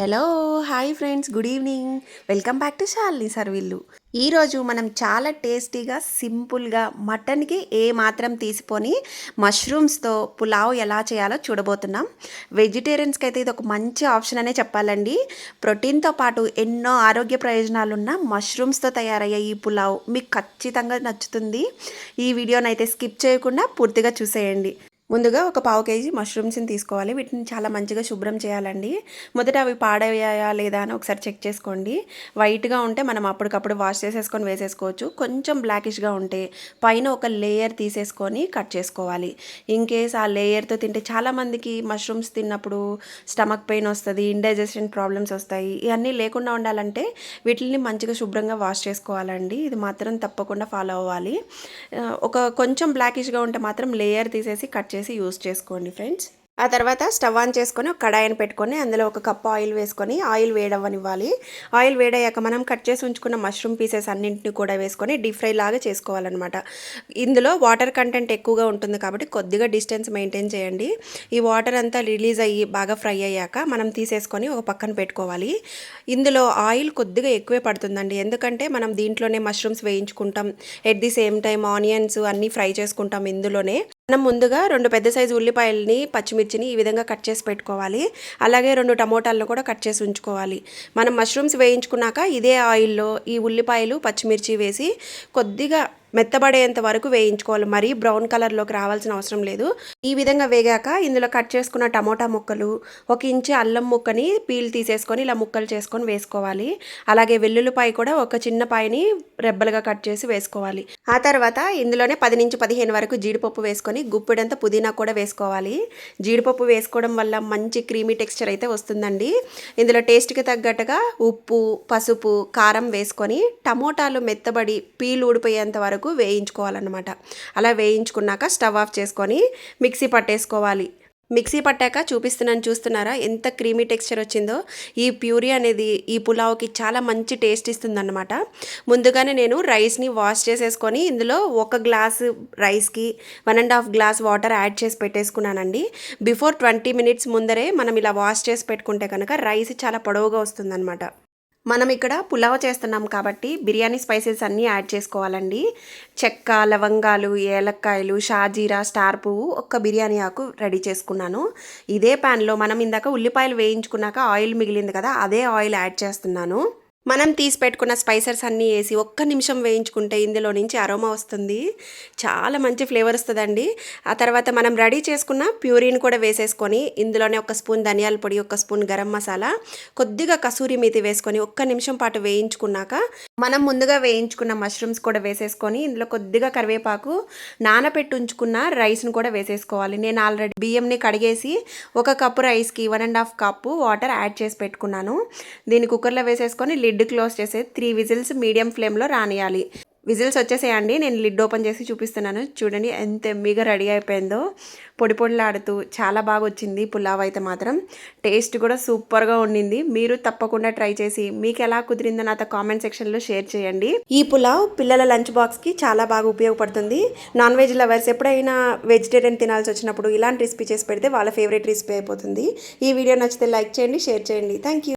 Hello hi friends good evening. Welcome back to Shalini సర్వీళ్ళు ఈరోజు మనం చాలా టేస్టీగా సింపుల్గా మటన్కి ఏ మాత్రం తీసుకొని మష్రూమ్స్తో పులావ్ ఎలా చేయాలో చూడబోతున్నాం. వెజిటేరియన్స్కి అయితే ఇది ఒక మంచి ఆప్షన్ అనే చెప్పాలండి. ప్రోటీన్తో పాటు ఎన్నో ఆరోగ్య ప్రయోజనాలున్న మష్రూమ్స్తో తయారయ్యే ఈ పులావ్ మీకు ఖచ్చితంగా నచ్చుతుంది. ఈ వీడియోనైతే అయితే స్కిప్ చేయకుండా పూర్తిగా చూసేయండి. ముందుగా ఒక పావు కేజీ మష్రూమ్స్ని తీసుకోవాలి. వీటిని చాలా మంచిగా శుభ్రం చేయాలండి. మొదట అవి పాడయ్యాయా లేదా అని ఒకసారి చెక్ చేసుకోండి. వైట్గా ఉంటే మనం అప్పటికప్పుడు వాష్ చేసేసుకొని వేసేసుకోవచ్చు. కొంచెం బ్లాకిష్గా ఉంటే పైన ఒక లేయర్ తీసేసుకొని కట్ చేసుకోవాలి. ఇన్ కేస్ ఆ లేయర్తో తింటే చాలామందికి మష్రూమ్స్ తిన్నప్పుడు స్టమక్ పెయిన్ వస్తుంది ఇండైజెషన్ ప్రాబ్లమ్స్ వస్తాయి. ఇవన్నీ లేకుండా ఉండాలంటే వీటిని మంచిగా శుభ్రంగా వాష్ చేసుకోవాలండి. ఇది మాత్రం తప్పకుండా ఫాలో అవ్వాలి. ఒక కొంచెం బ్లాకిష్గా ఉంటే మాత్రం లేయర్ తీసేసి కట్ చేసి యూస్ చేసుకోండి ఫ్రెండ్స్. ఆ తర్వాత స్టవ్ ఆన్ చేసుకొని ఒక కడాయిని పెట్టుకొని అందులో ఒక కప్ ఆయిల్ వేసుకొని ఆయిల్ వేడవ్వనివ్వాలి. ఆయిల్ వేడయ్యాక మనం కట్ చేసి ఉంచుకున్న మష్రూమ్ పీసెస్ అన్నింటిని కూడా వేసుకొని డీప్ ఫ్రై లాగా చేసుకోవాలన్నమాట. ఇందులో వాటర్ కంటెంట్ ఎక్కువగా ఉంటుంది కాబట్టి కొద్దిగా డిస్టెన్స్ మెయింటైన్ చేయండి. ఈ వాటర్ అంతా రిలీజ్ అయ్యి బాగా ఫ్రై అయ్యాక మనం తీసేసుకొని ఒక పక్కన పెట్టుకోవాలి. ఇందులో ఆయిల్ కొద్దిగా ఎక్కువే పడుతుందండి. ఎందుకంటే మనం దీంట్లోనే mushrooms వేయించుకుంటాం. At the same time onions అన్నీ ఫ్రై చేసుకుంటాం ఇందులోనే. మనం ముందుగా రెండు పెద్ద సైజు ఉల్లిపాయలని పచ్చిమిర్చిని ఈ విధంగా కట్ చేసి పెట్టుకోవాలి. అలాగే రెండు టమోటాలను కూడా కట్ చేసి ఉంచుకోవాలి. మనం మష్రూమ్స్ వేయించుకున్నాక ఇదే ఆయిల్లో ఈ ఉల్లిపాయలు పచ్చిమిర్చి వేసి కొద్దిగా మెత్తబడేంత వరకు వేయించుకోవాలి. మరీ బ్రౌన్ కలర్లోకి రావాల్సిన అవసరం లేదు. ఈ విధంగా వేగాక ఇందులో కట్ చేసుకున్న టమోటా ముక్కలు ఒక ఇంచు అల్లం ముక్కని పీల్ తీసేసుకొని ఇలా ముక్కలు చేసుకొని వేసుకోవాలి. అలాగే వెల్లుల్లిపాయ కూడా ఒక చిన్న పాయని రెబ్బలుగా కట్ చేసి వేసుకోవాలి. ఆ తర్వాత ఇందులోనే పది నుంచి పదిహేను వరకు జీడిపప్పు వేసుకొని గుప్పిడంత పుదీనా కూడా వేసుకోవాలి. జీడిపప్పు వేసుకోవడం వల్ల మంచి క్రీమీ టెక్స్చర్ అయితే వస్తుందండి. ఇందులో టేస్ట్కి తగ్గట్టుగా ఉప్పు పసుపు కారం వేసుకొని టమోటాలు మెత్తబడి పీల్ ఊడిపోయేంత వరకు వరకు వేయించుకోవాలన్నమాట. అలా వేయించుకున్నాక స్టవ్ ఆఫ్ చేసుకొని మిక్సీ పట్టేసుకోవాలి. మిక్సీ పట్టాక చూపిస్తున్నాను చూస్తున్నారా? ఎంత క్రీమీ టెక్స్చర్ వచ్చిందో. ఈ ప్యూరీ అనేది ఈ పులావ్కి చాలా మంచి టేస్ట్ ఇస్తుందన్నమాట. ముందుగానే నేను రైస్ని వాష్ చేసేసుకొని ఇందులో ఒక గ్లాస్ రైస్కి one and half glass water add చేసి పెట్టేసుకున్నానండి. బిఫోర్ ట్వంటీ మినిట్స్ ముందరే మనం ఇలా వాష్ చేసి పెట్టుకుంటే కనుక రైస్ చాలా పొడవుగా వస్తుందన్నమాట. మనం ఇక్కడ పులావ్ చేస్తున్నాం కాబట్టి బిర్యానీ స్పైసెస్ అన్నీ యాడ్ చేసుకోవాలండి. చెక్క లవంగాలు ఏలక్కాయలు షాజీరా స్టార్ పువ్వు ఒక్క బిర్యానీ ఆకు రెడీ చేసుకున్నాను. ఇదే ప్యాన్లో మనం ఇందాక ఉల్లిపాయలు వేయించుకున్నాక ఆయిల్ మిగిలింది కదా అదే ఆయిల్ యాడ్ చేస్తున్నాను. మనం తీసి పెట్టుకున్న స్పైసెస్ అన్నీ వేసి ఒక్క నిమిషం వేయించుకుంటే ఇందులో నుంచి అరోమా వస్తుంది. చాలా మంచి ఫ్లేవర్ వస్తుందండి. ఆ తర్వాత మనం రెడీ చేసుకున్న ప్యూరీని కూడా వేసేసుకొని ఇందులోనే ఒక స్పూన్ ధనియాల పొడి ఒక స్పూన్ గరం మసాలా కొద్దిగా కసూరి మీతి వేసుకొని ఒక్క నిమిషం పాటు వేయించుకున్నాక మనం ముందుగా వేయించుకున్న మష్రూమ్స్ కూడా వేసేసుకొని ఇందులో కొద్దిగా కరివేపాకు నానపెట్టి ఉంచుకున్న రైస్ను కూడా వేసేసుకోవాలి. నేను ఆల్రెడీ బియ్యంని కడిగేసి ఒక కప్పు రైస్కి one and half cup water add చేసి పెట్టుకున్నాను. దీన్ని కుక్కర్లో వేసేసుకొని లిడ్ లిడ్ క్లోజ్ చేసి త్రీ విజిల్స్ మీడియం ఫ్లేమ్లో రానియాలి. విజిల్స్ వచ్చేసేయండి నేను లిడ్ ఓపెన్ చేసి చూపిస్తున్నాను. చూడండి ఎంత ఎమ్మిగా రెడీ అయిపోయిందో. పొడి పొడిలాడుతూ చాలా బాగా వచ్చింది పులావ్ అయితే మాత్రం. టేస్ట్ కూడా సూపర్గా ఉండింది. మీరు తప్పకుండా ట్రై చేసి మీకు ఎలా కుదిరిందో నాతో కామెంట్ సెక్షన్లో షేర్ చేయండి. ఈ పులావ్ పిల్లల లంచ్ బాక్స్కి చాలా బాగా ఉపయోగపడుతుంది. నాన్ వెజ్ లవర్స్ ఎప్పుడైనా వెజిటేరియన్ తినాల్సి వచ్చినప్పుడు ఇలాంటి రెసిపీ చేసి పెడితే వాళ్ళ ఫేవరెట్ రెసిపీ అయిపోతుంది. ఈ వీడియో నచ్చితే లైక్ చేయండి షేర్ చేయండి. Thank you